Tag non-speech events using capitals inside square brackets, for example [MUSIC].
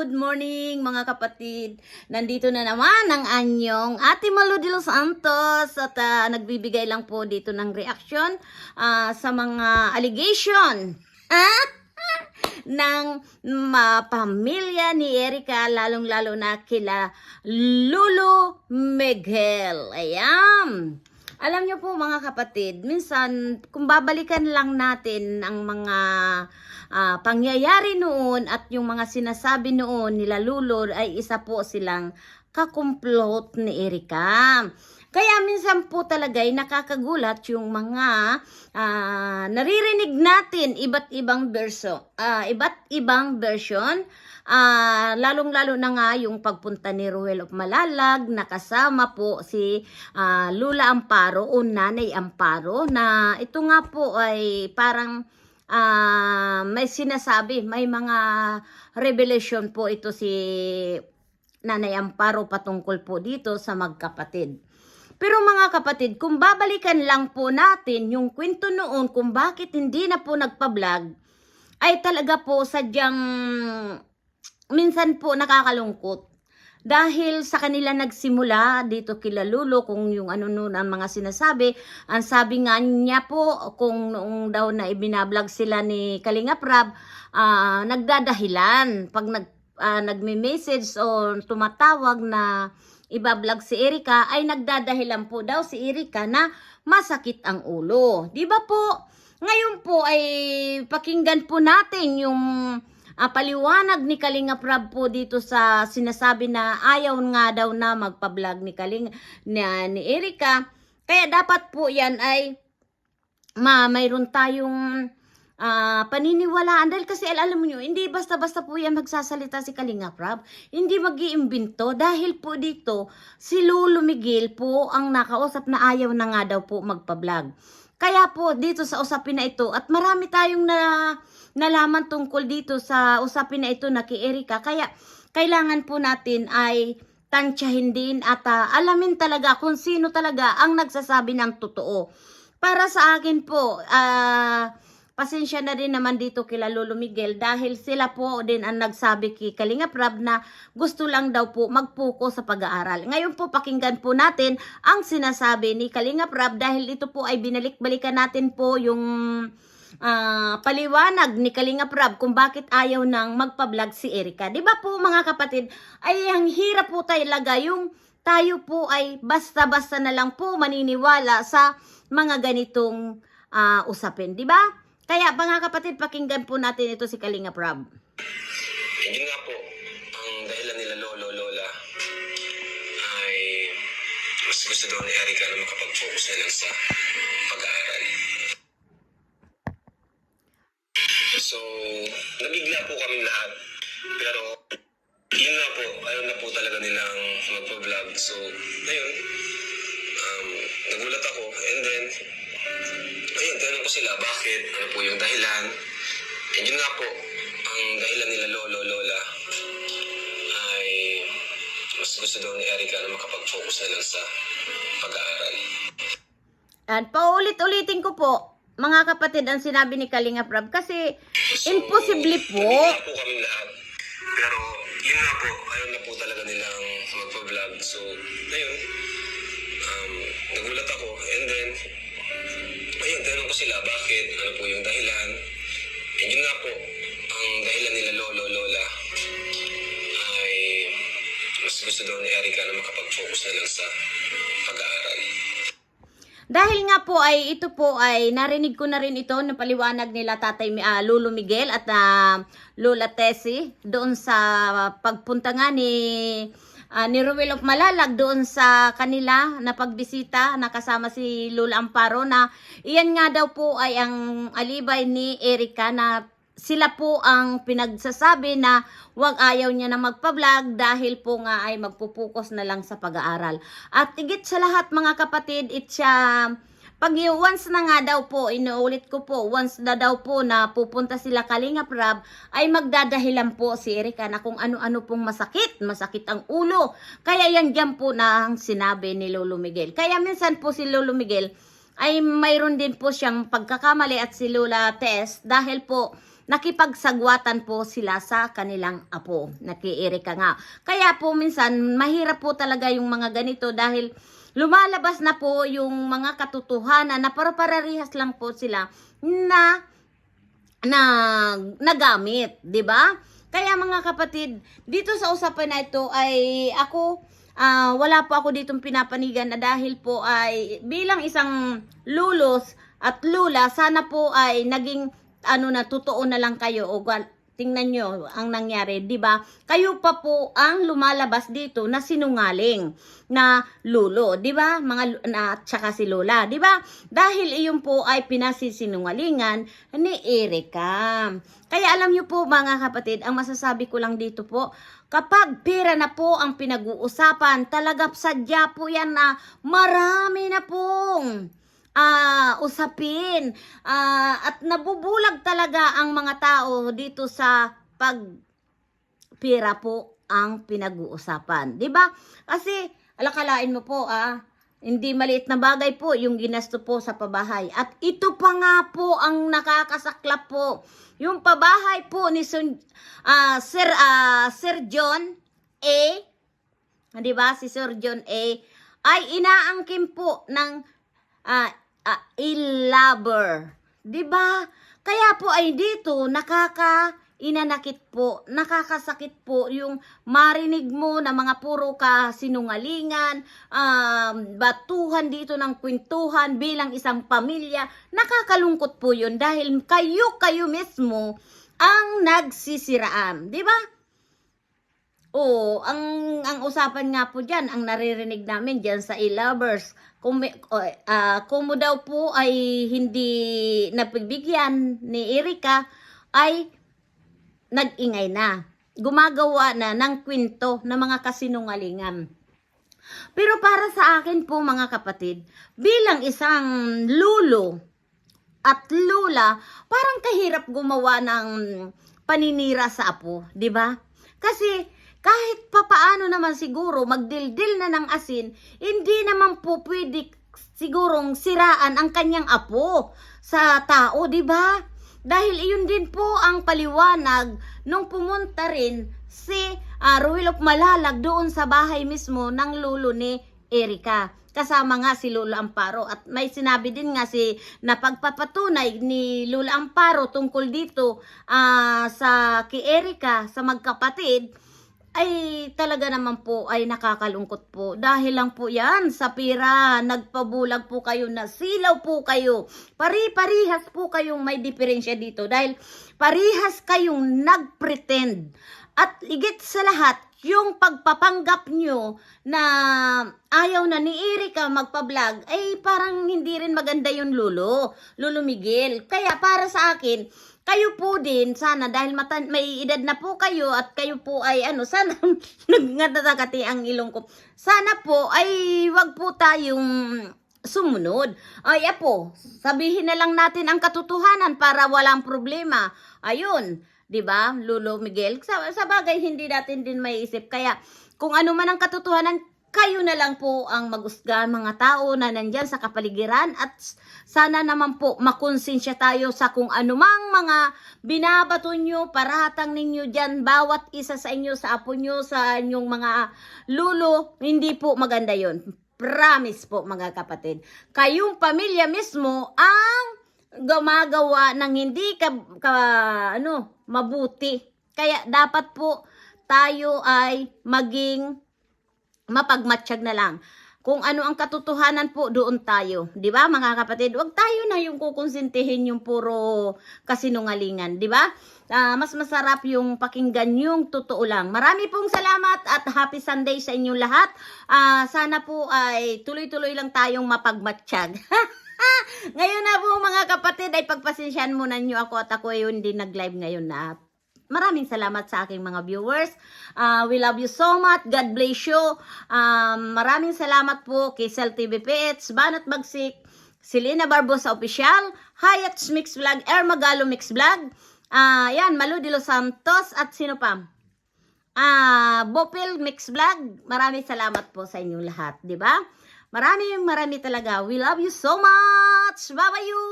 good morning mga kapatid. Nandito na naman ang anyong Ate Malu de los Santos at ah, nagbibigay lang po dito ng reaction ah, sa mga allegation ah, [LAUGHS] ng ma pamilya ni Erika lalong-lalo na kila Lulu Miguel. Ayan. Alam niyo po mga kapatid, minsan kung babalikan lang natin ang mga ah, pangyayari noon at yung mga sinasabi noon nila Lulor ay isa po silang kakumplot ni Erika. Kaya minsan po talaga ay nakakagulat yung mga ah, naririnig natin iba't ibang verso, ah, iba't ibang version Ah, lalong-lalo na nga yung pagpunta ni Ruel of Malalag nakasama po si ah, Lula Amparo o Nanay Amparo na ito nga po ay parang ah, may sinasabi, may mga revelation po ito si Nanay Amparo patungkol po dito sa magkapatid. Pero mga kapatid, kung babalikan lang po natin yung kwento noon kung bakit hindi na po nagpa-vlog, ay talaga po sadyang minsan po nakakalungkot. Dahil sa kanila nagsimula dito kila Lulo kung yung ano noon ang mga sinasabi, ang sabi nga niya po kung noong daw na ibinablog sila ni Kalinga Prab, ah, nagdadahilan pag nag ah, nagme-message o tumatawag na ibablog si Erika ay nagdadahilan po daw si Erika na masakit ang ulo. 'Di ba po? Ngayon po ay pakinggan po natin yung ah, paliwanag ni Kalinga Prab po dito sa sinasabi na ayaw nga daw na magpa-vlog ni Kalinga na, ni Erika. Kaya dapat po 'yan ay ma mayroon tayong ah, paniniwalaan dahil kasi al- alam mo hindi basta-basta po yan magsasalita si Kalinga Prab. Hindi mag-iimbento dahil po dito si Lolo Miguel po ang nakausap na ayaw na nga daw po magpa-vlog. Kaya po dito sa usapin na ito at marami tayong na nalaman tungkol dito sa usapin na ito na kay Erika. Kaya kailangan po natin ay tansyahin din at ah, alamin talaga kung sino talaga ang nagsasabi ng totoo. Para sa akin po, ah, pasensya na rin naman dito kila Lolo Miguel dahil sila po din ang nagsabi kay Kalinga Prab na gusto lang daw po magpuko sa pag-aaral. Ngayon po pakinggan po natin ang sinasabi ni Kalinga Prab dahil ito po ay binalik-balikan natin po yung ah, paliwanag ni Kalinga Prab kung bakit ayaw nang magpa-vlog si Erika. 'Di ba po mga kapatid, ay ang hirap po talaga yung tayo po ay basta-basta na lang po maniniwala sa mga ganitong ah, usapin, 'di ba? Kaya mga kapatid, pakinggan po natin ito si Kalinga Prab. Yun nga po, ang dahilan nila lolo, lola ay mas gusto daw ni Erika na makapag-focus na lang sa pag-aaral. So, nabigla po kami lahat. Pero, yun nga po, ayaw na po talaga nilang magpa-vlog. So, ngayon, um, nagulat ako. And then, ayun, sila, bakit? Ano po yung dahilan? And yun nga po, ang dahilan nila lolo, lola, ay mas gusto daw ni Erika na makapag-focus na lang sa pag-aaral. At paulit-ulitin ko po, mga kapatid, ang sinabi ni Kalinga Prab kasi imposible po. Po kami lahat. Pero, yun nga po, ayaw na po talaga nilang magpa-vlog. So, ngayon, um, nagulat ako. And then, ayun, tinanong ko sila, bakit? Ano po yung dahilan? And yun nga po, ang dahilan nila lolo, lola, ay mas gusto daw ni Erika na makapag-focus na lang sa pag-aaral. Dahil nga po ay ito po ay narinig ko na rin ito ng paliwanag nila Tatay ah, Lolo Miguel at ah, Lola Tessie doon sa pagpunta nga ni ah, ni Ruel of Malalag doon sa kanila na pagbisita nakasama si Lola Amparo na iyan nga daw po ay ang alibay ni Erika na sila po ang pinagsasabi na wag ayaw niya na magpa-vlog dahil po nga ay magpupukus na lang sa pag-aaral. At tigit sa lahat mga kapatid, it's uh, pag once na nga daw po, inuulit ko po, once na daw po na pupunta sila Kalinga Prab, ay magdadahilan po si Erika na kung ano-ano pong masakit, masakit ang ulo. Kaya yan dyan po na ang sinabi ni Lolo Miguel. Kaya minsan po si Lolo Miguel, ay mayroon din po siyang pagkakamali at si Lola Tess dahil po nakipagsagwatan po sila sa kanilang apo. Nakiirika nga. Kaya po minsan, mahirap po talaga yung mga ganito dahil lumalabas na po yung mga katotohanan na para-pararihas lang po sila na na nagamit, 'di ba? Kaya mga kapatid, dito sa usapan na ito ay ako ah, wala po ako ditong pinapanigan na dahil po ay bilang isang lulos at lula, sana po ay naging ano na totoo na lang kayo o tingnan nyo ang nangyari, 'di ba? Kayo pa po ang lumalabas dito na sinungaling na lulo, 'di ba? Mga na tsaka si Lola, 'di ba? Dahil iyon po ay pinasisinungalingan ni Erika. Kaya alam niyo po mga kapatid, ang masasabi ko lang dito po, kapag pera na po ang pinag-uusapan, talaga sadya po yan na marami na pong ah usapin ah, at nabubulag talaga ang mga tao dito sa pag pera po ang pinag-uusapan, 'di ba? Kasi alakalain mo po ah hindi maliit na bagay po yung ginasto po sa pabahay. At ito pa nga po ang nakakasaklap po. Yung pabahay po ni Sun, ah, Sir ah, Sir John A. 'Di ba? Si Sir John A. ay inaangkin po ng ah ah, i-lover. 'Di ba? Kaya po ay dito nakaka inanakit po, nakakasakit po yung marinig mo na mga puro ka sinungalingan, um, batuhan dito ng kwentuhan bilang isang pamilya. Nakakalungkot po yun dahil kayo, kayo mismo ang nagsisiraan. Di ba? Oo, ang ang usapan nga po diyan, ang naririnig namin diyan sa e-lovers, kung o, ah, kung mo daw po ay hindi napagbigyan ni Erika ay nag-ingay na. Gumagawa na ng kwento ng mga kasinungalingan. Pero para sa akin po mga kapatid, bilang isang lulo at lula, parang kahirap gumawa ng paninira sa apo, 'di ba? Kasi kahit papaano naman siguro magdildil na ng asin, hindi naman po pwede sigurong siraan ang kanyang apo sa tao, 'di ba? Dahil iyon din po ang paliwanag nung pumunta rin si uh, Ruilok Malalag doon sa bahay mismo ng lulo ni Erika. Kasama nga si Lolo Amparo at may sinabi din nga si na pagpapatunay ni Lolo Amparo tungkol dito ah, sa kay Erika sa magkapatid ay talaga naman po ay nakakalungkot po. Dahil lang po yan sa pira, nagpabulag po kayo, nasilaw po kayo. Pari-parihas po kayong may diferensya dito dahil parihas kayong nagpretend. At igit sa lahat, yung pagpapanggap nyo na ayaw na ni Erika magpa-vlog, ay parang hindi rin maganda yung lulo, lulo Miguel. Kaya para sa akin, kayo po din, sana dahil matan may edad na po kayo at kayo po ay ano, [LAUGHS] sana nagnatakati ang ilong ko. Sana po ay wag po tayong sumunod. Ay apo, sabihin na lang natin ang katotohanan para walang problema. Ayun, 'di ba? Lolo Miguel, sa, sa bagay hindi natin din may isip. Kaya kung ano man ang katotohanan, kayo na lang po ang magusga mga tao na nandyan sa kapaligiran at sana naman po makonsensya tayo sa kung anumang mga binabato nyo, paratang ninyo dyan, bawat isa sa inyo, sa apo nyo, sa inyong mga lulo, hindi po maganda yon Promise po mga kapatid. Kayong pamilya mismo ang gumagawa ng hindi ka, ka ano, mabuti. Kaya dapat po tayo ay maging mapagmatsyag na lang. Kung ano ang katotohanan po, doon tayo. Di ba mga kapatid? Huwag tayo na yung kukonsintihin yung puro kasinungalingan. Di ba? Ah, mas masarap yung pakinggan yung totoo lang. Marami pong salamat at happy Sunday sa inyong lahat. Ah, sana po ay tuloy-tuloy lang tayong mapagmatsyag. [LAUGHS] ngayon na po mga kapatid ay pagpasensyahan muna nyo ako at ako ay hindi nag-live ngayon na Maraming salamat sa aking mga viewers. Uh, we love you so much. God bless you. Um, maraming salamat po kay TV PH, Banat Bagsik, Selena Barbosa Official, Hayats Mix Vlog, Air Magalo Mix Vlog, ah yan, Malu de los Santos, at sino pa? Ah, Bopil Mix Vlog. Maraming salamat po sa inyong lahat, di ba? Maraming marami talaga. We love you so much. Bye-bye you.